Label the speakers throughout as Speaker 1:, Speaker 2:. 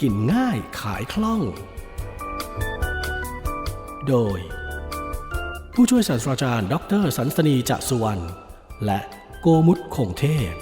Speaker 1: กินง่ายขายคล่อง โดย ผู้ช่วยศาสตราจารย์ดออเตอร์สันสนีจะสุวรรณ และโกมุตคงเทพ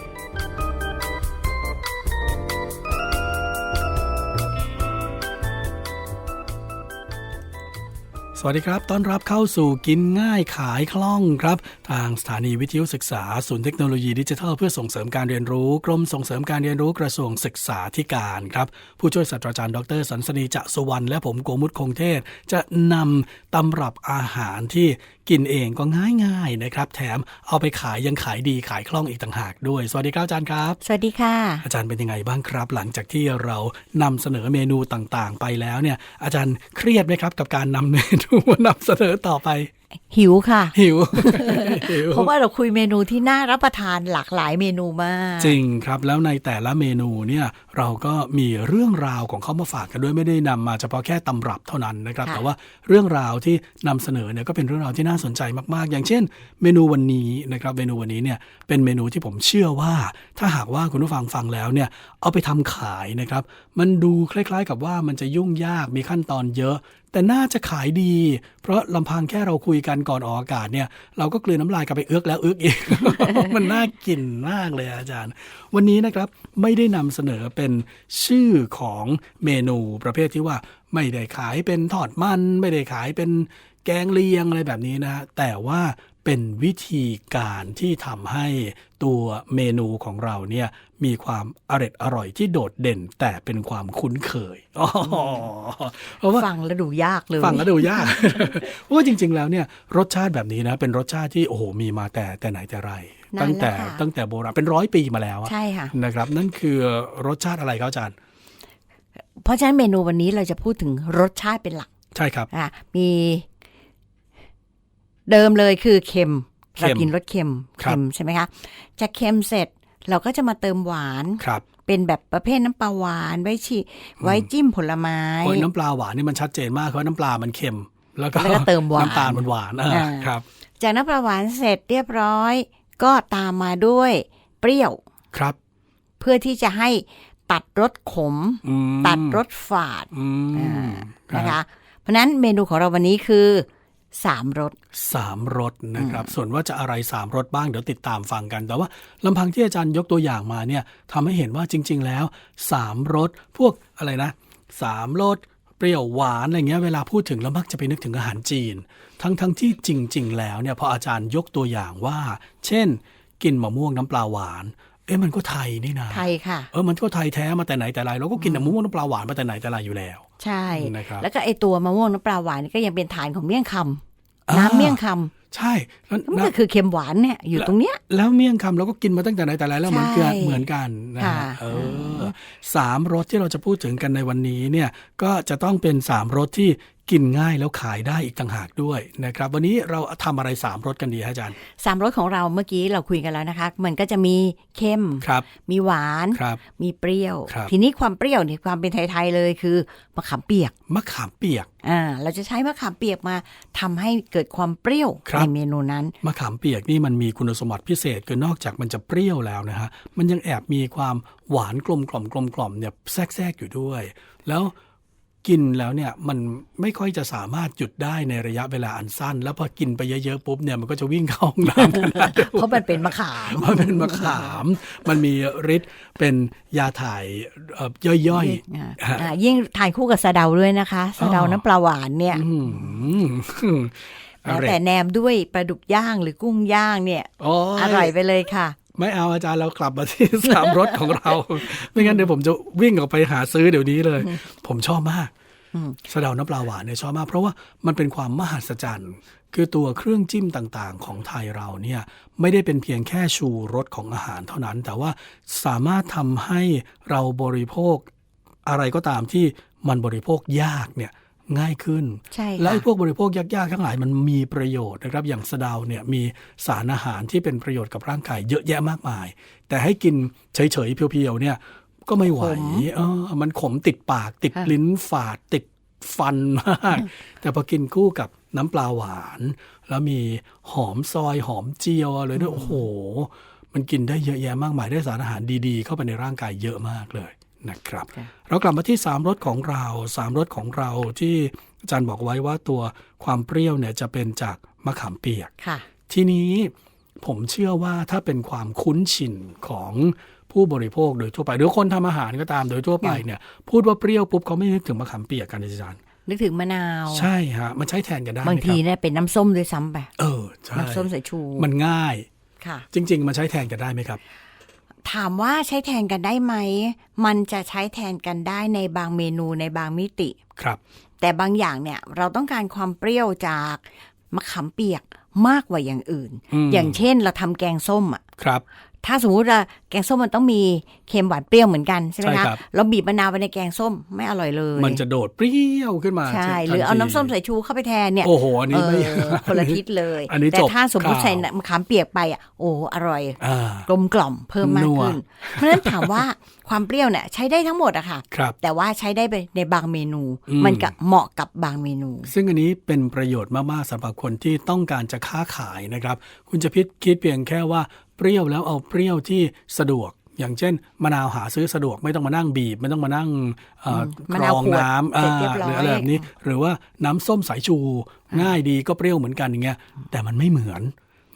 Speaker 1: สวัสดีครับ ต้อนรับเข้าสู่กินง่ายขายคล่องครับ ทางสถานีวิทยุศึกษาศูนย์เทคโนโลยีดิจิทัลเพื่อส่งเสริมการเรียนรู้ กรมส่งเสริมการเรียนรู้กระทรวงศึกษาธิการครับ ผู้ช่วยศาสตราจารย์ดรสันสนีจะสุวรรณและผมโกมุตคงเทศ จะนำตำรับอาหารที่ กินเองก็ง่ายๆนะครับ แถมเอาไปขายยังขายดีขายคล่องอีกต่างหากด้วย สวัสดีครับอาจารย์ครับ
Speaker 2: สวัสดีค่ะ
Speaker 1: อาจารย์เป็นยังไงบ้างครับ หลังจากที่เรานำเสนอเมนูต่างๆ ไปแล้วเนี่ย อาจารย์เครียดไหมครับ กับการนำเมนูมานำเสนอต่อไป
Speaker 2: หิวค่ะ
Speaker 1: หิวหิว
Speaker 2: เพราะว่าเราคุยเมนูที่น่ารับประทานหลากหลายเมนูมาก
Speaker 1: จริงครับแล้วในแต่ละเมนูเนี่ยเราก็มีเรื่องราวของเขามาฝากกันด้วยไม่ได้นำมาเฉพาะแค่ตำรับเท่านั้นนะครับ
Speaker 2: ค่ะ
Speaker 1: แต่ว่าเรื่องราวที่นำเสนอเนี่ยก็เป็นเรื่องราวที่น่าสนใจมากๆ อย่างเช่น เมนูวันนี้นะครับเมนูวันนี้เนี่ยเป็นเมนูที่ผมเชื่อว่า ถ้าหากว่าคุณผู้ฟังฟังแล้วเนี่ยเอาไปทำขายนะครับ มันดูคล้าย ๆ กับว่ามันจะยุ่งยากมีขั้นตอนเยอะแต่น่าจะขายดี เพราะลำพังแค่เราคุยกันก่อนออกอากาศเนี่ย เราก็กลืนน้ำลายกันไปเอื้อกแล้วเอื้อกอีก มันน่ากินมากเลยอาจารย์ วันนี้นะครับไม่ได้นำเสนอเป็นชื่อของเมนูประเภทที่ว่าไม่ได้ขายเป็นทอดมัน ไม่ได้ขายเป็นแกงเลียงอะไรแบบนี้นะฮะแต่ว่า เป็นวิธีการที่ทำให้ตัวเมนูของเราเนี่ยมีความอร่อยอร่อยที่โดดเด่น แต่เป็นความคุ้นเคยอ๋อเพราะว่า
Speaker 2: ฟังแล้วดูยากเลย
Speaker 1: ฟังแล้วดูยากเพราะว่าจริง ๆ แล้วเนี่ยรสชาติแบบนี้นะ เป็นรสชาติที่โอ้โหมีมาแต่แต่ไหนแต่ไร
Speaker 2: นานแล้ว
Speaker 1: ตั้งแต่
Speaker 2: ค่ะ
Speaker 1: ตั้งแต่โบราณเป็นร้อยปีมาแล้วอะ
Speaker 2: ใช่ค่ะ
Speaker 1: นะครับ นั่นคือรสชาติอะไรครับอาจารย์
Speaker 2: เพราะฉะนั้นเมนูวันนี้เราจะพูดถึงรสชาติเป็นหลัก
Speaker 1: ใช่ครับ
Speaker 2: อะมี เดิมเลยคือเค็ม
Speaker 1: เค็ม
Speaker 2: เรากินรสเค็ม
Speaker 1: ครับ
Speaker 2: เค็มใช่ไหมคะจากเค็มเสร็จเราก็จะมาเติมหวาน
Speaker 1: ครับ
Speaker 2: เป็นแบบประเภทน้ำปลาหวานไว้ชีไว้จิ้มผลไม้
Speaker 1: โอ้ยน้ำปลาหวานนี่มันชัดเจนมากเพราะน้ำปลามันเค็ม แล้วก็
Speaker 2: แล้วก็เติมหวาน
Speaker 1: น้ำตาลมันหวานอ่า
Speaker 2: อ่า
Speaker 1: ครับ
Speaker 2: จากน้ำปลาหวานเสร็จเรียบร้อย ก็ตามมาด้วยเปรี้ยว
Speaker 1: ครับ
Speaker 2: เพื่อที่จะให้ตัดรสขม
Speaker 1: อืม
Speaker 2: ตัดรสฝาด
Speaker 1: อืม
Speaker 2: นะคะ เพราะฉะนั้นเมนูของเราวันนี้คือ สามรส
Speaker 1: สามรสนะครับ ส่วนว่าจะอะไรสามรสบ้างเดี๋ยวติดตามฟังกัน แต่ว่าลำพังที่อาจารย์ยกตัวอย่างมาเนี่ยทำให้เห็นว่าจริง ๆ แล้วสามรสพวกอะไรนะสามรสเปรี้ยวหวานอะไรเงี้ยเวลาพูดถึงแล้วมักจะไปนึกถึงอาหารจีน ทั้งทั้งที่จริง ๆ แล้วเนี่ยพออาจารย์ยกตัวอย่างว่า เช่น กินมะม่วงน้ำปลาหวาน เอ๊ะมันก็ไทยนี่นะ
Speaker 2: ไทยค่ะ
Speaker 1: เออมันก็ไทยแท้มาแต่ไหนแต่ไรเราก็กินมะม่วงน้ำปลาหวานมาแต่ไหนแต่ไรอยู่แล้ว
Speaker 2: ใช่
Speaker 1: นะครับ
Speaker 2: แล้วก็ไอตัวมะม่วงน้ำปลาหวานนี่ก็ยังเป็นฐานของเมี่ยงคำ
Speaker 1: อ่า
Speaker 2: น้ำเมี่ยงค
Speaker 1: ใช่แล้วำ
Speaker 2: มัน
Speaker 1: นะ
Speaker 2: ก็คือเค็มหวานเนี่ยอยู่ตรงเนี้ย
Speaker 1: แล้วเมี่ยงคำเราก็กินมาตั้งแต่ไหนแต่ไรแล้วเหมือนกัน
Speaker 2: ใช่
Speaker 1: เหมือนกันนะฮะ
Speaker 2: ค่ะ
Speaker 1: เออสามรสที่เราจะพูดถึงกันในวันนี้เนี่ยก็จะต้องเป็นสามรสที่กินง่ายแล้วขายได้อีกต่างหากด้วยนะครับ วันนี้เราทำอะไรสามรสกันดีฮะอาจารย์
Speaker 2: สามรสของเราเมื่อกี้เราคุยกันแล้วนะคะ มันก็จะมีเค็ม
Speaker 1: ครับ
Speaker 2: มีหวาน
Speaker 1: ครับ
Speaker 2: มีเปรี้ยว
Speaker 1: ครับ
Speaker 2: ทีนี้ความเปรี้ยวเนี่ยความเป็นไทยๆเลยคือมะขามเปียก
Speaker 1: มะขามเปียก
Speaker 2: อ่าเราจะใช้มะขามเปียกมาทำให้เกิดความเปรี้ยว
Speaker 1: ครับ
Speaker 2: ในเมนูนั้น
Speaker 1: มะขามเปียกนี่มันมีคุณสมบัติพิเศษคือนอกจากมันจะเปรี้ยวแล้วนะฮะ มันยังแอบมีความหวานกลมกล่อมกลมกล่อมเนี่ยแทรกแทรกอยู่ด้วย แล้วกินแล้วเนี่ยมันไม่ค่อยจะสามารถหยุดได้ในระยะเวลาอันสั้น แล้วพอกินไปเยอะๆปุ๊บเนี่ยมันก็จะวิ่งเข้าห้องน้ำกันได้ด้วย
Speaker 2: เพราะมันเป็นมะขาม
Speaker 1: มันเป็นมะขาม มันมีฤทธิ์เป็นยาถ่ายเอ่อย่อย
Speaker 2: อ่า
Speaker 1: ฮะ
Speaker 2: อ่ายิ่งทานคู่กับสะเดาด้วยนะคะ สะเดา
Speaker 1: อ๋อ
Speaker 2: น้ำปลาหวานเนี่ย
Speaker 1: ๆอืม
Speaker 2: แล้วแต่แนมด้วยปลาดุกย่างหรือกุ้งย่างเนี่ย
Speaker 1: โอ้
Speaker 2: อร่อยไปเลยค่ะ
Speaker 1: ไม่เอาอาจารย์เรากลับมาที่สามรสของเรา ไม่งั้นเดี๋ยวผมจะวิ่งออกไปหาซื้อเดี๋ยวนี้เลย ผมชอบมาก
Speaker 2: อืม
Speaker 1: สะเดาน้ำปลาหวานเนี่ยชอบมาก เพราะว่ามันเป็นความมหัศจรรย์ คือตัวเครื่องจิ้มต่างๆ ของไทยเราเนี่ยไม่ได้เป็นเพียงแค่ชูรสของอาหารเท่านั้น แต่ว่าสามารถทำให้เราบริโภคอะไรก็ตามที่มันบริโภคยากเนี่ย ง่ายขึ้น
Speaker 2: ใช่
Speaker 1: และ
Speaker 2: ค่ะ
Speaker 1: ไอ้พวกบริโภคยากๆทั้งหลายมันมีประโยชน์นะครับ อย่างสะเดาเนี่ยมีสารอาหารที่เป็นประโยชน์กับร่างกายเยอะแยะมากมาย แต่ให้กินเฉยๆเพียวๆเนี่ยก็ไม่ไหว
Speaker 2: ขม
Speaker 1: เออมันขมติดปาก ติด
Speaker 2: ค่ะ
Speaker 1: ลิ้นฝาดติดฟันมาก แต่พอกินคู่กับน้ำปลาหวาน แล้วมีหอมซอยหอมเจียวอะไรด้วยโอ้โห มันกินได้เยอะแยะมากมายได้สารอาหารดีๆ เข้าไปในร่างกายเยอะมากเลย นะครับ
Speaker 2: จ้ะ
Speaker 1: เรากลับมาที่สามรสของเราสามรสของเราที่อาจารย์บอกไว้ว่าตัวความเปรี้ยวเนี่ยจะเป็นจากมะขามเปียก
Speaker 2: ค่ะ
Speaker 1: ทีนี้ผมเชื่อว่าถ้าเป็นความคุ้นชินของผู้บริโภคโดยทั่วไป หรือคนทำอาหารก็ตามโดยทั่วไปเนี่ย พูดว่าเปรี้ยวปุ๊บเขาไม่นึกถึงมะขามเปียกกันอาจารย์
Speaker 2: นึกถึงมะนาว
Speaker 1: ใช่ฮะ มันใช้แทนกันได้ไหม
Speaker 2: บางที
Speaker 1: ครับ
Speaker 2: เนี่ยเป็นน้ำส้มด้วยซ้ำไป
Speaker 1: เออใช่
Speaker 2: น้ำส้มสายชู
Speaker 1: มันง่าย
Speaker 2: ค่ะ
Speaker 1: จริง ๆ มันใช้แทนกันได้ไหมครับ
Speaker 2: ถามว่าใช้แทนกันได้ไหม มันจะใช้แทนกันได้ในบางเมนูในบางมิติ
Speaker 1: ครับ
Speaker 2: แต่บางอย่างเนี่ยเราต้องการความเปรี้ยวจากมะขามเปียกมากกว่าอย่างอื่น
Speaker 1: ม
Speaker 2: อย่างเช่นเราทำแกงส้มอะ
Speaker 1: ครับ
Speaker 2: ถ้าสมมุติว่าแกงส้มมันต้องมีเค็มหวานเปรี้ยวเหมือนกันใช่ไหม
Speaker 1: ใช่
Speaker 2: คะ
Speaker 1: ครับ
Speaker 2: เราบีบมะนาวไปในแกงส้มไม่อร่อยเลย
Speaker 1: มันจะโดดเปรี้ยวขึ้นมา
Speaker 2: ใช่
Speaker 1: ทัน
Speaker 2: หรือเอา
Speaker 1: ที
Speaker 2: น้ำส้มสายชูเข้าไปแทนเนี่ย
Speaker 1: โอ้โห อันนี้ไม่
Speaker 2: เออคนละทิศเลย
Speaker 1: อันนี้
Speaker 2: แต่
Speaker 1: จบ
Speaker 2: ถ้าสมมติ
Speaker 1: ข่าว
Speaker 2: ใส่มะขามเปียกไปอะโอ้อร่อย
Speaker 1: อ่า
Speaker 2: กลมกล่อมเพิ่มมาก
Speaker 1: นัว
Speaker 2: ขึ้น เพราะฉะนั้นถามว่าความเปรี้ยวเนี่ยใช้ได้ทั้งหมดอะค่ะ
Speaker 1: ครับ
Speaker 2: แต่ว่าใช้ได้ไปในบางเมนู
Speaker 1: อืม
Speaker 2: มันก็เหมาะกับบางเมนู
Speaker 1: ซึ่งอันนี้เป็นประโยชน์มาก ๆสำหรับคนที่ต้องการจะค้าขายนะครับ คุณจะพิดคิดเพียงแค่ว่า เปรี้ยวแล้วเอาเปรี้ยวที่สะดวก อย่างเช่นมะนาวหาซื้อสะดวกไม่ต้องมานั่งบีบ ไม่ต้องมานั่งเอ่ออ
Speaker 2: มะ
Speaker 1: กร
Speaker 2: นาว
Speaker 1: อง
Speaker 2: ขวด
Speaker 1: น้ำ
Speaker 2: เสร็จเรียบ
Speaker 1: ห
Speaker 2: ร้อย
Speaker 1: รืออะไรแบบนี้ หรือว่าน้ำส้มสายชูง่ายดีก็เปรี้ยวเหมือนกันอย่างเงี้ยแต่มันไม่เหมือน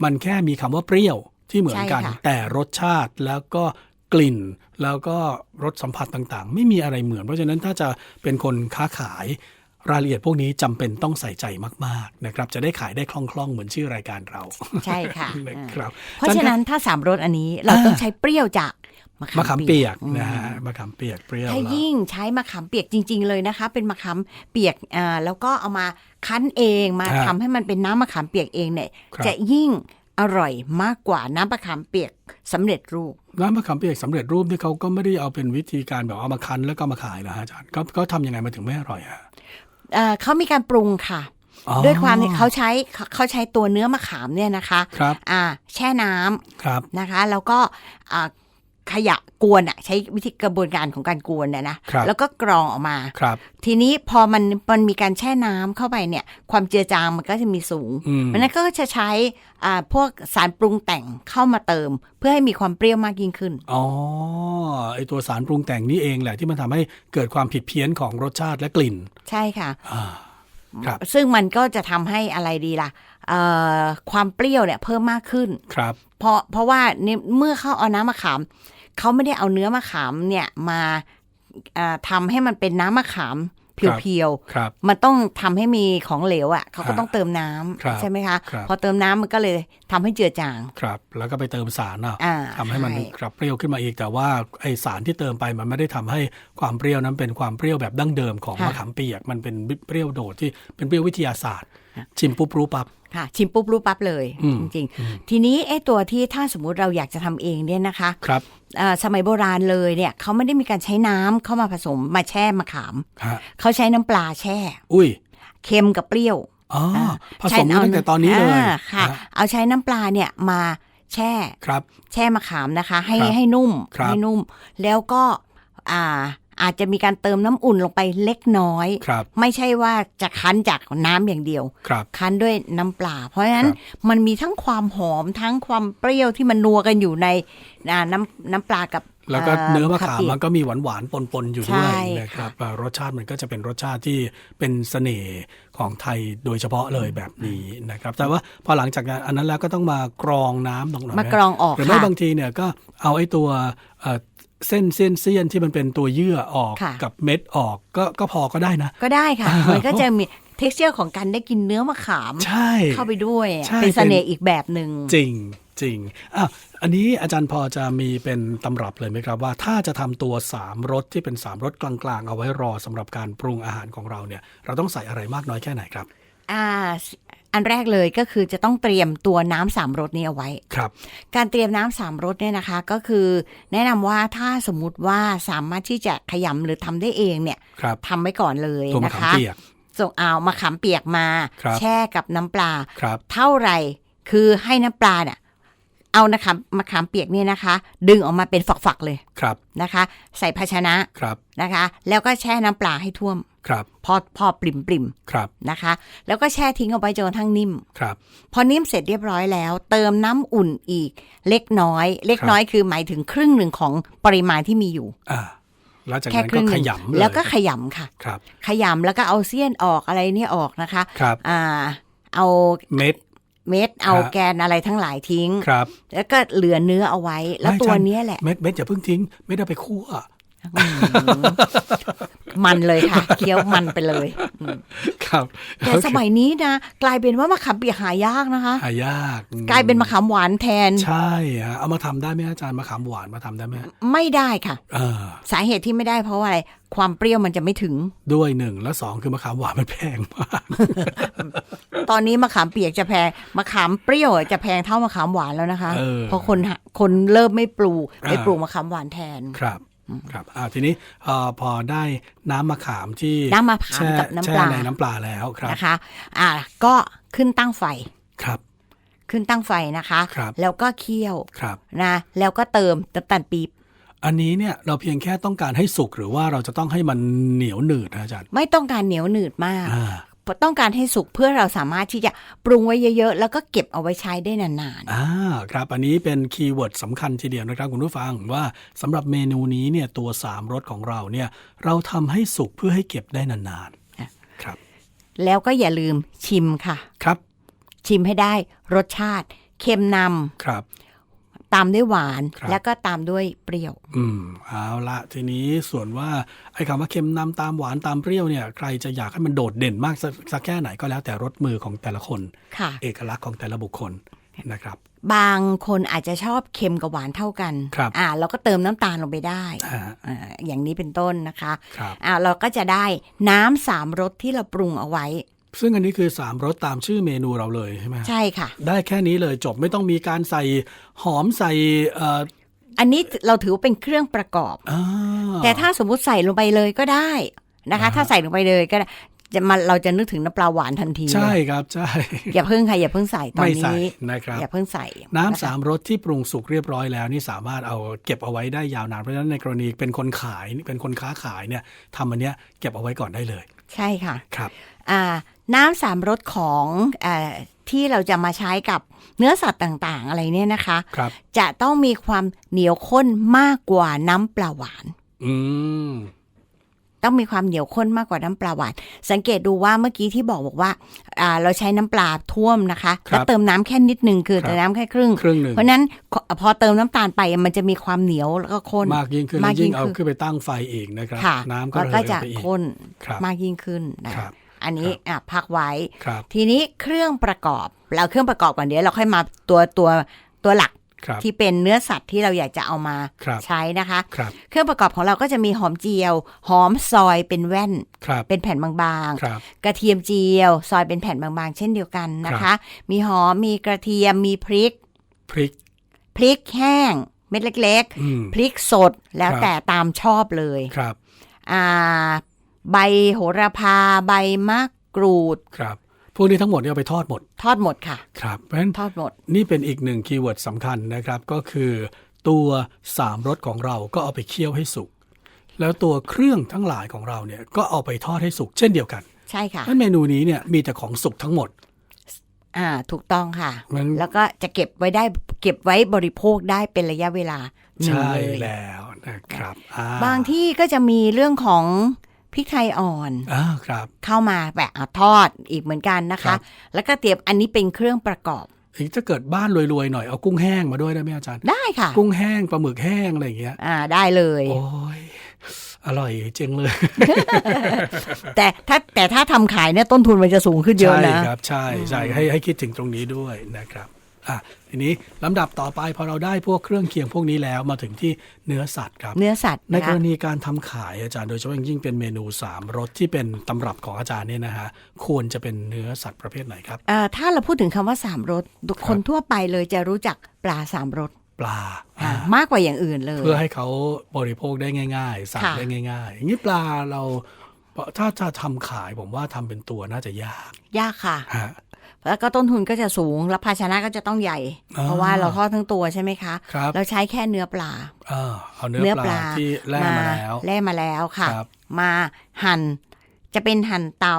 Speaker 1: มันแค่มีคำว่าเปรี้ยวที่เหมือนกัน
Speaker 2: ใช่ค่ะ
Speaker 1: แต่รสชาติแล้วก็กลิ่นแล้วก็รสสัมผัสต่างๆ ไม่มีอะไรเหมือน เพราะฉะนั้นถ้าจะเป็นคนค้าขาย รายละเอียดพวกนี้จำเป็นต้องใส่ใจมาก ๆ นะครับ จะได้ขายได้คล่อง ๆ เหมือนชื่อรายการเรา
Speaker 2: ใช่ค่ะ
Speaker 1: นะครับ
Speaker 2: เพราะฉะนั้นถ้าสามรสอันนี้เราต้องใช้เปรี้ยวจากมะ
Speaker 1: มะ
Speaker 2: ขา
Speaker 1: ขามม
Speaker 2: เปี
Speaker 1: เปี
Speaker 2: ย
Speaker 1: ย
Speaker 2: ก
Speaker 1: กนะฮะมะขามเปียกเปรี้ยว
Speaker 2: ถ้า
Speaker 1: แล้ว
Speaker 2: ยิ่งใช้มะขามเปียกจริง ๆ เลยนะคะ เป็นมะขามเปียกอ่าแล้วก็เอามาคั้นเองมา
Speaker 1: ครับ
Speaker 2: ทำให้มันเป็นน้ำมะขามเปียกเองเนี่ย
Speaker 1: ครับ
Speaker 2: จะยิ่งอร่อยมากกว่าน้ำมะขามเปียกสำเร็จรูป
Speaker 1: น้ำมะขามเปียกสำเร็จรูปที่เขาก็ไม่ได้เอาเป็นวิธีการแบบเอามาคั้นแล้วก็มาขายนะฮะอาจารย์เขาเขาทำยังไงมาถึงไม่อร่อยฮะ
Speaker 2: เอ่อเขามีการปรุงค่ะ
Speaker 1: อ๋อ
Speaker 2: ด้วยความที่เขาใช้เขาเขาใช้ตัวเนื้อมะขามเนี่ยนะคะ
Speaker 1: ครับ
Speaker 2: อ่าแช่น้ำ
Speaker 1: ครับ
Speaker 2: นะคะ แล้วก็อ่า ขยะกวนอะใช้วิธีกระบวนการของการกวนเนี่ยนะครับแล้วก็กรองออกมา
Speaker 1: ครับ
Speaker 2: ทีนี้พอมันมันมีการแช่น้ำเข้าไปเนี่ย ความเจือจางมันก็จะมีสูง
Speaker 1: อืม
Speaker 2: เพราะฉะนั้นก็จะใช้อ่าพวกสารปรุงแต่งเข้ามาเติม เพื่อให้มีความเปรี้ยวมากยิ่งขึ้น
Speaker 1: อ๋อไอตัวสารปรุงแต่งนี่เองแหละที่มันทำให้เกิดความผิดเพี้ยนของรสชาติและกลิ่น
Speaker 2: ใช่ค่ะ
Speaker 1: อ่าครับ
Speaker 2: ซึ่งมันก็จะทำให้อะไรดีล่ะเอ่อ ความเปรี้ยวเนี่ยเพิ่มมากขึ้น
Speaker 1: ครับ
Speaker 2: เพราะเพราะว่าเนี่ยเมื่อเขาเอาน้ำมะขามเขาไม่ได้เอาเนื้อมะขามเนี่ยมาอ่าทำให้มันเป็นน้ำมะขามเพียว
Speaker 1: ครับ
Speaker 2: ๆมันต้องทำให้มีของเหลวอะ่ะเขาก็
Speaker 1: ฮะ
Speaker 2: ต้องเติมน้ำ
Speaker 1: ครับ
Speaker 2: ใช่ไหมคะ
Speaker 1: ครับ
Speaker 2: พอเติมน้ำมันก็เลยทำให้เจือจาง
Speaker 1: ครับ แล้วก็ไปเติมสารอะ
Speaker 2: อ่า
Speaker 1: ทำให้มัน
Speaker 2: ใช่
Speaker 1: ครับเปรี้ยวขึ้นมาอีกแต่ว่าไอสารที่เติมไปมันไม่ได้ทำให้ความเปรี้ยวนั้นเป็นความเปรี้ยวแบบดั้งเดิมของมะขามเปียกมันเป็นเปรี้ยวโดดที่เป็นเปรี้ยววิทยาศาสตร์ ชิมปุ๊บรู้ปั๊บ
Speaker 2: ค่ะ ชิมปุ๊บรู้ปั๊บเลย
Speaker 1: อืม
Speaker 2: จริง ๆ ทีนี้ไอ้ตัวที่ถ้าสมมุติเราอยากจะทำเองเนี่ยนะคะ
Speaker 1: ครับ
Speaker 2: อ่าสมัยโบราณเลยเนี่ยเขาไม่ได้มีการใช้น้ำเข้ามาผสมมาแช่มะขาม
Speaker 1: ฮะ
Speaker 2: เขาใช้น้ำปลาแช่
Speaker 1: อุ้ย
Speaker 2: เค็มกับเปรี้ยว
Speaker 1: อ๋อ
Speaker 2: อ่า
Speaker 1: ผสมกันตั้งแต่ตอนนี้เลย
Speaker 2: อ่าค่ะ
Speaker 1: ฮะ
Speaker 2: เอาใช้น้ำปลาเนี่ยมาแช่
Speaker 1: ครับ
Speaker 2: แช่มะขามนะคะ ให้
Speaker 1: ครับ
Speaker 2: ให้นุ่ม
Speaker 1: ครับ
Speaker 2: ให้นุ่ม แล้วก็อ่า อาจจะมีการเติมน้ำอุ่นลงไปเล็กน้อย
Speaker 1: ครับ
Speaker 2: ไม่ใช่ว่าจะคั้นจากน้ำอย่างเดียว
Speaker 1: ครับ
Speaker 2: คั้นด้วยน้ำปลา เพราะฉะนั้น
Speaker 1: ครับ
Speaker 2: มันมีทั้งความหอมทั้งความเปรี้ยวที่มันนัวกันอยู่ในอ่าน้ำน้ำปลากับ
Speaker 1: แล้วก็เนื้อมะขาม
Speaker 2: เปียก
Speaker 1: มันก็มีหวานหวานๆปนๆอยู่ด้วย
Speaker 2: ใช่
Speaker 1: นะครับอ่ารสชาติมันก็จะเป็นรสชาติที่เป็นเสน่ห์ของไทยโดยเฉพาะเลยแบบนี้นะครับ แต่ว่าพอหลังจากนั้นอันนั้นแล้วก็ต้องมากรองน้ำตรงนั้น
Speaker 2: มากรองออก
Speaker 1: หรือไม่
Speaker 2: ค่ะ
Speaker 1: บางทีเนี่ยก็เอาไอ้ตัวเอ่อ เส้นเส้นเสี้ยนที่มันเป็นตัวเยื่อออก
Speaker 2: ค่ะ
Speaker 1: กับเม็ดออกก็ก็พอก็ได้นะ
Speaker 2: ก็ได้ค่ะ
Speaker 1: อ่า
Speaker 2: มันก็จะมี t e x t อร์ของการได้กินเนื้อมะขาม
Speaker 1: ใช่
Speaker 2: เข้าไปด้วย
Speaker 1: ใช่
Speaker 2: เป็นเสน่ห์อีกแบบหนึ่ง
Speaker 1: จริงจริงอะอันนี้อาจารย์พอจะมีเป็นตำรับเลยไหมครับ ว่าถ้าจะทำตัวสามรสที่เป็นสามรสกลางๆ เอาไว้รอสำหรับการปรุงอาหารของเราเนี่ย เราต้องใส่อะไรมากน้อยแค่ไหนครับ
Speaker 2: อ่า อันแรกเลยก็คือจะต้องเตรียมตัวน้ำสามรสนี้เอาไว้
Speaker 1: ครับ
Speaker 2: การเตรียมน้ำสามรสเนี่ยนะคะ ก็คือแนะนำว่าถ้าสมมุติว่าสามารถที่จะขยำหรือทำได้เองเนี่ย
Speaker 1: ครับ
Speaker 2: ทำไว้ก่อนเลย
Speaker 1: ตัวมะ
Speaker 2: นะ
Speaker 1: ขาม
Speaker 2: คะ
Speaker 1: เปียก
Speaker 2: ส่งเอามะขามเปียกมา
Speaker 1: ครับ
Speaker 2: แช่กับน้ำปลา
Speaker 1: ครับ
Speaker 2: เท่าไหร่คือให้น้ำปลาเนี่ย เอานะคะมะขามเปียกเนี่ยนะคะ ดึงออกมาเป็นฝักๆเลย
Speaker 1: ครับ
Speaker 2: นะคะ ใส่ภาชนะครับนะคะ แล้วก็แช่น้ำปลาให้ท่วม
Speaker 1: ครับ
Speaker 2: พอพอปริมปริม
Speaker 1: ครับ
Speaker 2: ๆนะคะ แล้วก็แช่ทิ้งเอาไว้จนกระทั่งนิ่ม
Speaker 1: ครับ
Speaker 2: พอนิ่มเสร็จเรียบร้อยแล้ว เติมน้ำอุ่นอีกเล็กน้อย เล็ก
Speaker 1: ครับ
Speaker 2: น้อยคือหมายถึงครึ่งหนึ่งของปริมาณที่มีอยู่
Speaker 1: อ่าแล้วจาก
Speaker 2: แค่
Speaker 1: นั้น
Speaker 2: ครึ่
Speaker 1: ก็
Speaker 2: งห
Speaker 1: ข
Speaker 2: นึ่ง
Speaker 1: ยำเลย
Speaker 2: แล้วก็ขยำค่ะ
Speaker 1: ครับ
Speaker 2: ขยำแล้วก็เอาเสี้ยนออกอะไรเนี่ยออกนะคะ
Speaker 1: ครับ
Speaker 2: อ่าเอา
Speaker 1: เม็ด
Speaker 2: เม็ดเอา
Speaker 1: ครับ
Speaker 2: แกนอะไรทั้งหลายทิ้ง
Speaker 1: ครับ
Speaker 2: แล้วก็เหลือเนื้อเอาไว้ แล้ว
Speaker 1: ไม่
Speaker 2: ตัว
Speaker 1: อาจารย์
Speaker 2: เนี้ยแหละ
Speaker 1: เม็ดเม็ดอย่าเพิ่งทิ้ง เม็ดเอาไปคั่ว
Speaker 2: มันเลยค่ะ เคี้ยวมันไปเลย
Speaker 1: ครับ
Speaker 2: แต่
Speaker 1: โอเค
Speaker 2: สมัยนี้นะกลายเป็นว่ามะขามเปียกหายากนะคะ
Speaker 1: หายากอืม
Speaker 2: กลายเป็นมะขามหวานแทน
Speaker 1: ใช่ฮะเอามาทำได้ไหมอาจารย์มะขามหวานมาทำได้ไหม
Speaker 2: ไม่ได้ค่ะ
Speaker 1: เออ
Speaker 2: สาเหตุที่ไม่ได้เพราะว่าอะไรความเปรี้ยวมันจะไม่ถึง
Speaker 1: ด้วยหนึ่งแล้วสองคือมะขามหวานมันแพงมาก
Speaker 2: ตอนนี้มะขามเปียกจะแพงมะขามเปรี้ยวจะแพงเท่ามะขามหวานแล้วนะคะ
Speaker 1: เออ
Speaker 2: เพราะคนหาคนเริ่มไม่ปลูกไป
Speaker 1: อ่า
Speaker 2: ปลูกมะขามหวานแทน
Speaker 1: ครับ ครับอ่าทีนี้เอ่อพอได้น้ำมะขามที่
Speaker 2: น้ำมะขาม
Speaker 1: แช่
Speaker 2: กับน้ำ
Speaker 1: แช่
Speaker 2: ปลา
Speaker 1: ในน้ำปลาแล้วครับ
Speaker 2: นะคะอ่าก็ขึ้นตั้งไฟ
Speaker 1: ครับ
Speaker 2: ขึ้นตั้งไฟนะคะ
Speaker 1: ครับ
Speaker 2: แล้วก็เคี่ยว
Speaker 1: ครับ
Speaker 2: นะแล้วก็เติมน้ำตาลปี๊บ
Speaker 1: อันนี้เนี่ยเราเพียงแค่ต้องการให้สุกหรือว่าเราจะต้องให้มันเหนียวหนืดนะอาจารย์
Speaker 2: ไม่ต้องการเหนียวหนืดมาก
Speaker 1: อ่า
Speaker 2: ต้องการให้สุกเพื่อเราสามารถที่จะปรุงไว้เยอะๆ แล้วก็เก็บเอาไว้ใช้ได้นาน
Speaker 1: อ่าครับอันนี้เป็นคีย์เวิร์ดสำคัญทีเดียวนะครับคุณผู้ฟังว่าสำหรับเมนูนี้เนี่ยตัวสามรสของเราเนี่ยเราทำให้สุกเพื่อให้เก็บได้นานๆครับ
Speaker 2: ๆแล้วก็อย่าลืมชิมค่ะ
Speaker 1: ครับ
Speaker 2: ชิมให้ได้รสชาติเค็มน
Speaker 1: ครับำ
Speaker 2: ตามด้วยหวาน
Speaker 1: ครับ
Speaker 2: แล้วก็ตามด้วยเปรี้ยว
Speaker 1: อืมเอาละทีนี้ส่วนว่าไอ้คำว่าเค็มนำตามหวานตามเปรี้ยวเนี่ยใครจะอยากให้มันโดดเด่นมากสักสักแค่ไหนก็แล้วแต่รสมือของแต่ละคน
Speaker 2: ค่ะ
Speaker 1: เอกลักษณ์ของแต่ละบุคคลนะครับ
Speaker 2: บางคนอาจจะชอบเค็มกับหวานเท่ากัน
Speaker 1: ครับ
Speaker 2: อ่าเราก็เติมน้ำตาลลงไปได้
Speaker 1: อ่า
Speaker 2: อ่าอย่างนี้เป็นต้นนะคะ
Speaker 1: ครับ
Speaker 2: อ่าเราก็จะได้น้ำสามรสที่เราปรุงเอาไว้
Speaker 1: ซึ่งอันนี้คือสามรสตามชื่อเมนูเราเลยใช่ไหม
Speaker 2: ใช่ค่ะ
Speaker 1: ได้แค่นี้เลยจบไม่ต้องมีการใส่หอมใส่เอ่อ
Speaker 2: อันนี้เราถือว่าเป็นเครื่องประกอบ
Speaker 1: อ่า
Speaker 2: แต่ถ้าสมมุติใส่ลงไปเลยก็ได้นะคะ ถ้าใส่ลงไปเลยก็ได้จะมาเราจะนึกถึงน้ำปลาหวานทันที
Speaker 1: ใช่
Speaker 2: เลย
Speaker 1: ครับใช่
Speaker 2: อย่าเพิ่งค่ะอย่าเพิ่งใส่ตอน
Speaker 1: ไม่ใส่
Speaker 2: นี้
Speaker 1: นะครับ
Speaker 2: อย่าเพิ่งใส่
Speaker 1: น้ำะ
Speaker 2: คะ
Speaker 1: สามรสที่ปรุงสุกเรียบร้อยแล้วนี่สามารถเอาเก็บเอาไว้ได้ยาวนานเพราะฉะนั้นในกรณีเป็นคนขายเป็นคนค้าขายเนี่ยทำอันเนี้ยเก็บเอาไว้ก่อนได้เลย
Speaker 2: ใช่ค่ะ
Speaker 1: ครับ
Speaker 2: อ่า น้ำสามรสของอาที่เราจะมาใช้กับเนื้อสัตว์ต่างๆ อะไรเนี่ยนะคะ
Speaker 1: ครับ
Speaker 2: จะต้องมีความเหนียวข้นมากกว่าน้ำปลาหวาน
Speaker 1: อืม
Speaker 2: ต้องมีความเหนียวข้นมากกว่าน้ำปลาหวาน สังเกตดูว่าเมื่อกี้ที่บอกบอกว่าอ่าเราใช้น้ำปลาท่วมนะคะ แล้วเติมน้ำแค่นิดนึงคือแต่น้ำแค่ครึ่ง
Speaker 1: ครึ่งหนึ่ง
Speaker 2: เพราะฉะนั้นพอพอเติมน้ำตาลไปมันจะมีความเหนียวแล้วก็ข้น
Speaker 1: มากยิ่งขึ้น
Speaker 2: มา
Speaker 1: แล้
Speaker 2: ก
Speaker 1: วยิ่ง
Speaker 2: ยิ่ง
Speaker 1: เอา
Speaker 2: ขึ้น
Speaker 1: ขึ้นไปตั้งไฟอีกนะครับ
Speaker 2: ค่ะ
Speaker 1: น้ำก็
Speaker 2: แล้ว
Speaker 1: ระ
Speaker 2: ก็
Speaker 1: เหย
Speaker 2: จะ
Speaker 1: ไปอีก
Speaker 2: ข้น
Speaker 1: ครับ
Speaker 2: มากยิ่งขึ้นนะ
Speaker 1: ค
Speaker 2: คะ
Speaker 1: รับ
Speaker 2: อันนี้อะพักไว้
Speaker 1: ครับ
Speaker 2: ทีนี้เครื่องประกอบเราเครื่องประกอบก่อนเดี๋ยวเราค่อยมาตัวตัวตัวหลัก
Speaker 1: ครับ
Speaker 2: ที่เป็นเนื้อสัตว์ที่เราอยากจะเอามา
Speaker 1: ครับ
Speaker 2: ใช้นะคะ
Speaker 1: ครับ
Speaker 2: เครื่องประกอบของเราก็จะมีหอมเจียว หอมซอยเป็นแว่น
Speaker 1: ครับ
Speaker 2: เป็นแผ่นบาง
Speaker 1: ครับ
Speaker 2: ๆกระเทียมเจียว ซอยเป็นแผ่นบางๆ เช่นเดียวกันนะ
Speaker 1: ครั
Speaker 2: คะ
Speaker 1: บ
Speaker 2: มีหอมมีกระเทียมมีพริก
Speaker 1: พริก
Speaker 2: พริกแห้ง เม็ดเล็ก
Speaker 1: อืม
Speaker 2: ๆพริกสดแล้ว
Speaker 1: ครับ
Speaker 2: แต่ตามชอบเลย
Speaker 1: ครับ
Speaker 2: อ่า ใบโหระพา ใบมะกรูด
Speaker 1: ครับ พวกนี้ทั้งหมดเนี่ยเอาไปทอดหมด
Speaker 2: ทอดหมดค่ะ
Speaker 1: ครับ เพราะฉะนั้น
Speaker 2: ทอดหมด
Speaker 1: นี่เป็นอีกหนึ่งคีย์เวิร์ดสำคัญนะครับ ก็คือตัวสามรสของเราก็เอาไปเคี่ยวให้สุก แล้วตัวเครื่องทั้งหลายของเราเนี่ยก็เอาไปทอดให้สุกเช่นเดียวกัน
Speaker 2: ใช่ค่ะ
Speaker 1: นั้นเมนูนี้เนี่ยมีแต่ของสุกทั้งหมด
Speaker 2: อ่า ถูกต้องค่ะ
Speaker 1: มัน
Speaker 2: แล้วก็จะเก็บไว้ได้เก็บไว้บริโภคได้เป็นระยะเวลาหนึ่ง
Speaker 1: ใช่
Speaker 2: เลย
Speaker 1: แล้วนะครับอ่
Speaker 2: บางที่ก็จะมีเรื่องของ พริกไทยอ่อน
Speaker 1: อ่าครับ
Speaker 2: เข้ามาแบบอะทอดอีกเหมือนกันนะ
Speaker 1: ครั
Speaker 2: คะ
Speaker 1: บ
Speaker 2: แล้วก็เตรียมอันนี้เป็นเครื่องประกอบ
Speaker 1: ถึงจะเกิดบ้านรวยๆหน่อยเอากุ้งแห้งมาด้วยได้ไหมอาจารย์
Speaker 2: ได้ค่ะ
Speaker 1: กุ้งแห้งปลาหมึกแห้งอะไรอย่างเงี้ย
Speaker 2: อ่าได้เลย
Speaker 1: โอ้ยอร่อยเจ๋งเลย
Speaker 2: แต่ถ้าแต่ถ้าทำขายเนี่ยต้นทุนมันจะสูงขึ้นเยอะ
Speaker 1: ใช่
Speaker 2: นะ
Speaker 1: ครับ ใช่ใช่ให้ให้คิดถึงตรงนี้ด้วยนะครับ อะทีนี้ลำดับต่อไปพอเราได้พวกเครื่องเคียงพวกนี้แล้วมาถึงที่เนื้อสัตว์ครับ
Speaker 2: เนื้อสัตว์
Speaker 1: ใน
Speaker 2: นะ
Speaker 1: ก
Speaker 2: คะ
Speaker 1: รณีการทำขายอาจารย์โดยเฉพาะอย่างยิ่งเป็นเมนูสามรสที่เป็นตำรับของอาจารย์เนี่ยนะฮะควรจะเป็นเนื้อสัตว์ประเภทไหนครับ
Speaker 2: อ่าถ้าเราพูดถึงคำว่าสามรสคนทั่วไปเลยจะรู้จักปลาสามรส
Speaker 1: ปลา
Speaker 2: อ่า
Speaker 1: อ่ามา
Speaker 2: กกว่าอย่างอื่นเลย
Speaker 1: เพื่อให้เขาบริโภคได้ง่ายๆสั่ง
Speaker 2: ค่ะ
Speaker 1: ได้ง่าย ๆ อย่างนี้ปลาเราถ้าจะทำขายผมว่าทำเป็นตัวน่าจะยาก
Speaker 2: ยากค่ะ
Speaker 1: ฮะ
Speaker 2: แล้วก็ต้นทุนก็จะสูง แล้วภาชนะก็จะต้องใหญ่
Speaker 1: อ่า
Speaker 2: เพราะว่าเราทอดทั้งตัวใช่ไหมคะ
Speaker 1: ครับ
Speaker 2: เราใช้แค่เนื้อปลา
Speaker 1: เออเอาเนื้อปลาที่แล่มาแล้ว
Speaker 2: แล่มาแล้วค่ะ
Speaker 1: ครับ
Speaker 2: มาหั่นจะเป็นหั่นเตา๋า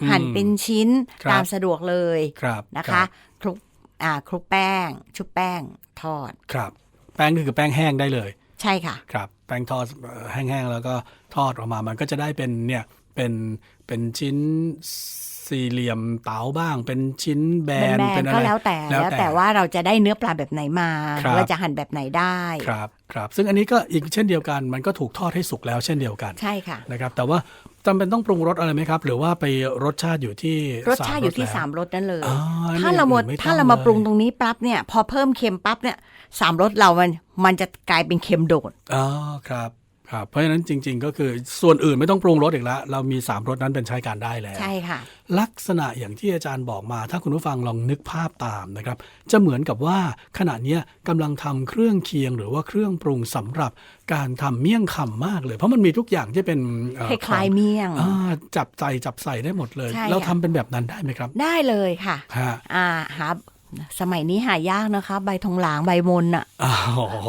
Speaker 1: อืม
Speaker 2: หั่นเป็นชิ้น
Speaker 1: ครับ
Speaker 2: ตามสะดวกเลย
Speaker 1: ครับ
Speaker 2: นะ
Speaker 1: รั
Speaker 2: คะ
Speaker 1: บ
Speaker 2: คลุกอ่าคลุกแป้ง ชุบแป้งทอด
Speaker 1: ครับ แป้งก็คือแป้งแห้งได้เลย
Speaker 2: ใช่ค่ะ
Speaker 1: ครับ แป้งทอดเอ่อแห้งๆแล้วก็ทอดออกมามันก็จะได้เป็นเนี่ยเป็นเป็นชิ้น สี่เหลี่ยมเต๋าบ้าง เป็นชิ้นแบ
Speaker 2: เป็น
Speaker 1: น
Speaker 2: แบ
Speaker 1: เป็น
Speaker 2: น
Speaker 1: อะไร
Speaker 2: ก็แล้วแต่
Speaker 1: แล้ว
Speaker 2: แล้ว
Speaker 1: แต่
Speaker 2: แต่ว่าเราจะได้เนื้อปลาแบบไหนมา
Speaker 1: ครับ
Speaker 2: เราจะหั่นแบบไหนได้
Speaker 1: ครับครับ ซึ่งอันนี้ก็อีกเช่นเดียวกัน มันก็ถูกทอดให้สุกแล้วเช่นเดียวกัน
Speaker 2: ใช่ค่ะ
Speaker 1: นะครับ แต่ว่าจำเป็นต้องปรุงรสอะไรไหมครับ หรือว่าไปรสชาติอยู่ที่
Speaker 2: รสชาติอยู่ที่
Speaker 1: แล้ว
Speaker 2: สามรสนั่นเลย
Speaker 1: อ๋อ
Speaker 2: ถ้าเราหมด
Speaker 1: อย่างอื่นไม่ต้อง
Speaker 2: ถ้าเรามาปรุง
Speaker 1: เลย
Speaker 2: ตรงนี้ปั๊บเนี่ย พอเพิ่มเค็มปั๊บเนี่ยสามรสเรามันมันจะกลายเป็นเค็มโดด
Speaker 1: อ๋อครับ ครับเพราะฉะนั้นจริง ๆ ก็คือส่วนอื่นไม่ต้องปรุงรสอีกแล้ว เรามีสามรสนั้นเป็นใช้การได้แล้ว
Speaker 2: ใช่ค่ะ
Speaker 1: ลักษณะอย่างที่อาจารย์บอกมา ถ้าคุณผู้ฟังลองนึกภาพตามนะครับ จะเหมือนกับว่าขณะเนี้ยกำลังทำเครื่องเคียง หรือว่าเครื่องปรุงสำหรับการทำเมี่ยงคำมากเลย เพราะมันมีทุกอย่างที่เป็นเอ่อ
Speaker 2: คล้ายๆเมี่ยง
Speaker 1: อ่าจับใจจับใส่ได้หมดเลย
Speaker 2: ใช่
Speaker 1: เรา
Speaker 2: ค่ะ
Speaker 1: ทำเป็นแบบนั้นได้ไหมครับ
Speaker 2: ได้เลยค่ะ
Speaker 1: ฮะ
Speaker 2: อ่าหา สมัยนี้หายากนะคะ ใบทองหลางใบมนอะ
Speaker 1: อ๋อ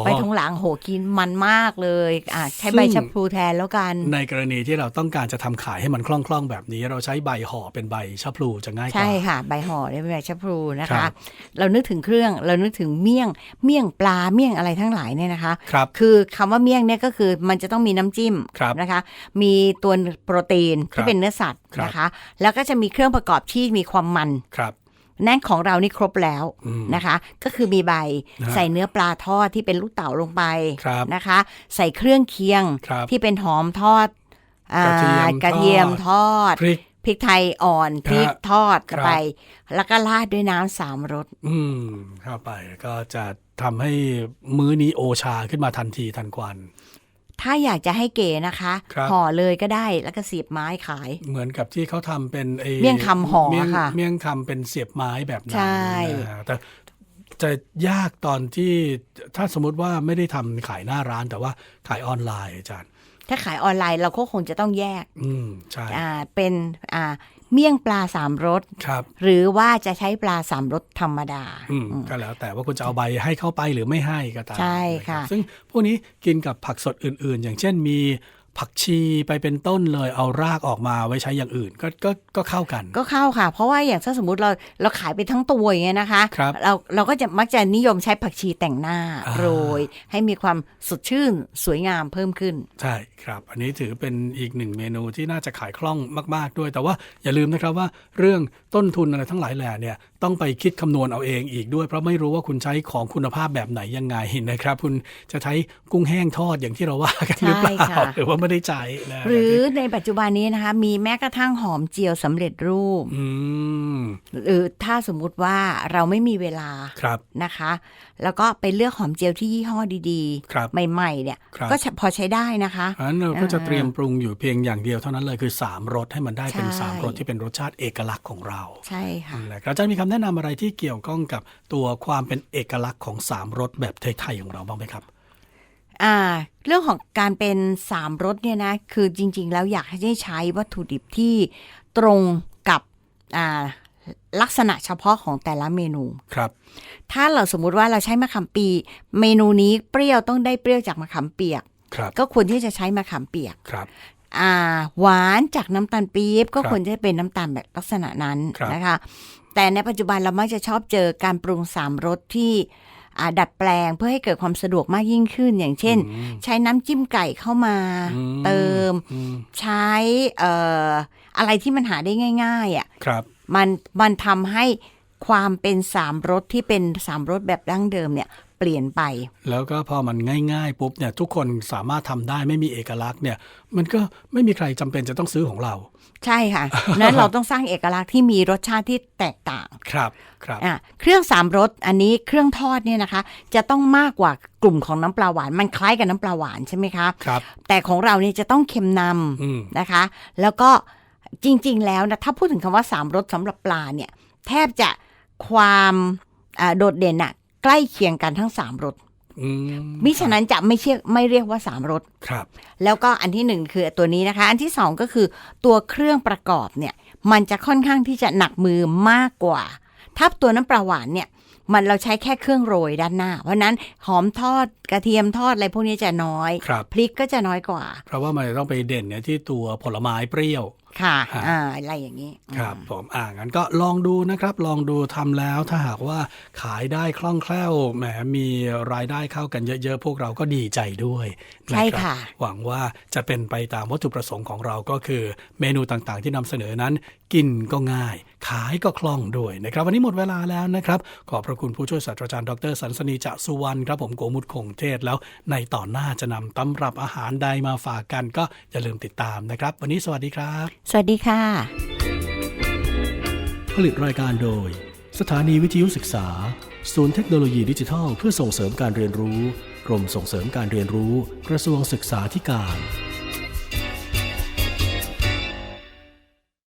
Speaker 2: ใบทองหลางโหกินมันมากเลยอ่าใช้
Speaker 1: ซึ่ง
Speaker 2: ใบชะพลูแทนแล้วกัน
Speaker 1: ในกรณีที่เราต้องการจะทำขายให้มันคล่องๆแบบนี้ เราใช้ใบห่อเป็นใบชะพลูจะง่ายกว่า
Speaker 2: ใช่ค่ะ ใบห่อเนี่ยเป็นใบชะพลูนะ
Speaker 1: ครั
Speaker 2: คะ
Speaker 1: บ
Speaker 2: เรานึกถึงเครื่องเรานึกถึงเมี่ยงเมี่ยงปลาเมี่ยงอะไรทั้งหลายเนี่ยนะคะ
Speaker 1: ครับ
Speaker 2: คือคำว่าเมี่ยงเนี่ยก็คือมันจะต้องมีน้ำจิ้ม
Speaker 1: ครับ
Speaker 2: นะคะ มีตัวโปรตีน
Speaker 1: ครับ
Speaker 2: ที่เป็นเนื้อสัตว์
Speaker 1: ครับ
Speaker 2: นะคะ แล้วก็จะมีเครื่องประกอบที่มีความมัน
Speaker 1: ครับ
Speaker 2: นั่นของเรานี่ครบแล้ว
Speaker 1: อืม
Speaker 2: นะคะ ก็คือมีใบ
Speaker 1: นะฮะ
Speaker 2: ใส่เนื้อปลาทอดที่เป็นลูกเต๋าลงไป
Speaker 1: ครับ
Speaker 2: นะคะ ใส่เครื่องเคียง
Speaker 1: ครับ
Speaker 2: ที่เป็นหอมทอดอ่าก
Speaker 1: ระเทียม
Speaker 2: กระเทียมทอด
Speaker 1: พริก
Speaker 2: พริกไทยอ่อนพริก
Speaker 1: ฮะ
Speaker 2: ทอด
Speaker 1: ครับ
Speaker 2: ไป แล้วก็ราดด้วยน้ำสามรส
Speaker 1: อืมเข้าไปก็จะทำให้มื้อนี้โอชาขึ้นมาทันทีทันควัน
Speaker 2: ถ้าอยากจะให้เก๋นะคะ
Speaker 1: ครับ
Speaker 2: ห่อเลยก็ได้แล้วก็เสียบไม้ขาย
Speaker 1: เหมือนกับที่เขาทำเป็นไอ้
Speaker 2: เมี่ยงคำห่อ
Speaker 1: เมี่ยง
Speaker 2: ค่ะ
Speaker 1: เมี่ยงคำเป็นเสียบไม้แบบนั้น
Speaker 2: ใช่
Speaker 1: นะฮะแต่จะยากตอนที่ถ้าสมมติว่าไม่ได้ทำขายหน้าร้านแต่ว่าขายออนไลน์อาจารย์
Speaker 2: ถ้าขายออนไลน์เราก็คงจะต้องแยก
Speaker 1: อืมใช่
Speaker 2: อ่าเป็นอ่า เมี่ยงปลาสามรส
Speaker 1: ครับ
Speaker 2: หรือว่าจะใช้ปลาสามรสธรรมดา
Speaker 1: อืมก็แล้วแต่ว่าคุณจะเอาใบให้เข้าไปหรือไม่ให้ก็ตาม
Speaker 2: ใช่
Speaker 1: นรับ
Speaker 2: ค่ะ
Speaker 1: ซึ่งพวกนี้กินกับผักสดอื่นๆ อย่างเช่นมี ผักชีไปเป็นต้นเลยเอารากออกมาไว้ใช้อย่างอื่นก็ก็ก็เข้ากัน
Speaker 2: ก็เข้าค่ะ เพราะว่าอย่างถ้าสมมติเราเราขายไปทั้งตัวอย่างเงี้ยนะคะ
Speaker 1: ครับ
Speaker 2: เราเราก็จะมักจะนิยมใช้ผักชีแต่งหน้า
Speaker 1: อ่า
Speaker 2: โรยให้มีความสดชื่นสวยงามเพิ่มขึ้น
Speaker 1: ใช่ครับ อันนี้ถือเป็นอีกหนึ่งเมนูที่น่าจะขายคล่องมาก ๆด้วย แต่ว่าอย่าลืมนะครับว่าเรื่องต้นทุนอะไรทั้งหลายแหล่เนี่ยต้องไปคิดคำนวณเอาเองอีกด้วย เพราะไม่รู้ว่าคุณใช้ของคุณภาพแบบไหนยังไงนะครับ คุณจะใช้กุ้งแห้งทอดอย่างที่เราว่ากันหรือเปล่า
Speaker 2: ใช่ค่ะ
Speaker 1: หรือว่าไม่ได้ใช้นะ
Speaker 2: หรือในปัจจุบันนี้นะคะ มีแม้กระทั่งหอมเจียวสำเร็จรูป
Speaker 1: อืม
Speaker 2: หรือถ้าสมมุติว่าเราไม่มีเวลา
Speaker 1: ครับ
Speaker 2: นะคะแล้วก็ไปเลือกหอมเจียวที่ยี่ห้อดี
Speaker 1: ครับ
Speaker 2: ๆใหม่ๆ เนี่ย
Speaker 1: ครับ
Speaker 2: ก็พอใช้ได้นะคะ
Speaker 1: อันนั้นเราก็จะ
Speaker 2: อ่า
Speaker 1: เตรียมปรุงอยู่เพียงอย่างเดียวเท่านั้นเลยคือ 3รสให้มันได้เป็น
Speaker 2: ใช่
Speaker 1: 3รสที่เป็นรสชาติเอกลักษณ์ของเรา
Speaker 2: ใช่ค่ะ
Speaker 1: นะครับอาจารย์มีคำแนะนำอะไรที่เกี่ยวข้องกับตัวความเป็นเอกลักษณ์ของ 3รสแบบไทยๆของเราบ้างไหมครับ
Speaker 2: อ่าเรื่องของการเป็นสามรสเนี่ยนะคือจริง ๆ แล้วอยากให้ได้ใช้วัตถุดิบที่ตรงกับอ่า ลักษณะเฉพาะของแต่ละเมนู
Speaker 1: ครับ
Speaker 2: ถ้าเราสมมุติว่าเราใช้มะขามปี เมนูนี้เปรี้ยวต้องได้เปรี้ยวจากมะขามเปียก
Speaker 1: ครับ
Speaker 2: ก็ควรที่จะใช้มะขามเปียก
Speaker 1: ครับ
Speaker 2: อ่า หวานจากน้ำตาลปี๊บก็
Speaker 1: ครับ
Speaker 2: ควรจะเป็นน้ำตาลแบบลักษณะนั้น
Speaker 1: ครับ
Speaker 2: นะคะ แต่ในปัจจุบันเรามักจะชอบเจอการปรุงสามรสที่อ่าดัดแปลงเพื่อให้เกิดความสะดวกมากยิ่งขึ้น อย่างเช่น
Speaker 1: อืม
Speaker 2: ใช้น้ำจิ้มไก่เข้ามา
Speaker 1: อืม
Speaker 2: เติม
Speaker 1: อืม
Speaker 2: ใช้เอ่ออะไรที่มันหาได้ง่าย ๆอะ
Speaker 1: ครับ
Speaker 2: มันมันทำให้ความเป็นสามรสที่เป็นสามรสแบบดั้งเดิมเนี่ยเปลี่ยนไป
Speaker 1: แล้วก็พอมันง่ายๆปุ๊บเนี่ยทุกคนสามารถทำได้ไม่มีเอกลักษณ์เนี่ย มันก็ไม่มีใครจำเป็นจะต้องซื้อของเรา
Speaker 2: ใช่ค่ะ นั้นเราต้องสร้างเอกลักษณ์ที่มีรสชาติที่แตกต่าง
Speaker 1: ครับครับ
Speaker 2: อะเครื่องสามรสอันนี้เครื่องทอดเนี่ยนะคะ จะต้องมากกว่ากลุ่มของน้ำปลาหวานมันคล้ายกับน้ำปลาหวานใช่ไหมคะ
Speaker 1: ครับ
Speaker 2: แต่ของเราเนี่ยจะต้องเค็มน
Speaker 1: อืมำ
Speaker 2: นะคะ แล้วก็ จริง ๆ แล้วนะถ้าพูดถึงคำว่าสามรสสำหรับปลาเนี่ย แทบจะความอ่าโดดเด่นอะใกล้เคียงกันทั้งสามรส
Speaker 1: อืม
Speaker 2: มิฉะนั้นจะไม่เชื่อไม่เรียกว่าสามรส
Speaker 1: ครับ
Speaker 2: แล้วก็อันที่หนึ่งคือตัวนี้นะคะ อันที่สองก็คือตัวเครื่องประกอบเนี่ย มันจะค่อนข้างที่จะหนักมือมากกว่า ถ้าตัวน้ำปลาหวานเนี่ย มันเราใช้แค่เครื่องโรยด้านหน้า เพราะฉะนั้นหอมทอดกระเทียมทอดอะไรพวกนี้จะน้อย
Speaker 1: ครับ
Speaker 2: พริกก็จะน้อยกว่า
Speaker 1: เพราะว่ามันจะต้องไปเด่นเนี่ยที่ตัวผลไม้เปรี้ยว
Speaker 2: ค่ะ
Speaker 1: ฮะ
Speaker 2: อ่าอะไรอย่างนี้
Speaker 1: ครับผมอ่างั้นก็ลองดูนะครับ ลองดูทำแล้วถ้าหากว่าขายได้คล่องแคล่วแหมมีรายได้เข้ากันเยอะๆ พวกเราก็ดีใจด้วยน
Speaker 2: ใช่
Speaker 1: รับ
Speaker 2: ค่ะ
Speaker 1: หวังว่าจะเป็นไปตามวัตถุประสงค์ของเราก็คือ เมนูต่างๆ ที่นำเสนอนั้น กินก็ง่าย ขายก็คล่องด้วยนะครับ วันนี้หมดเวลาแล้วนะครับ ขอบพระคุณผู้ช่วยศาสตราจารย์ดรสันสนีจะสุวรรณครับผมโกมุตคงเทศแล้วในต่อนหน้าจะนำตำรับอาหารใดมาฝากกันก็อย่าลืมติดตามนะครับ วันนี้สวัสดีครับ
Speaker 2: สวัสดีค่ะ
Speaker 1: ผลิตรายการโดย สถานีวิทยุศึกษา ศูนย์เทคโนโลยีดิจิทัล เพื่อส่งเสริมการเรียนรู้ กรมส่งเสริมการเรียนรู้ กระทรวงศึกษาธิการ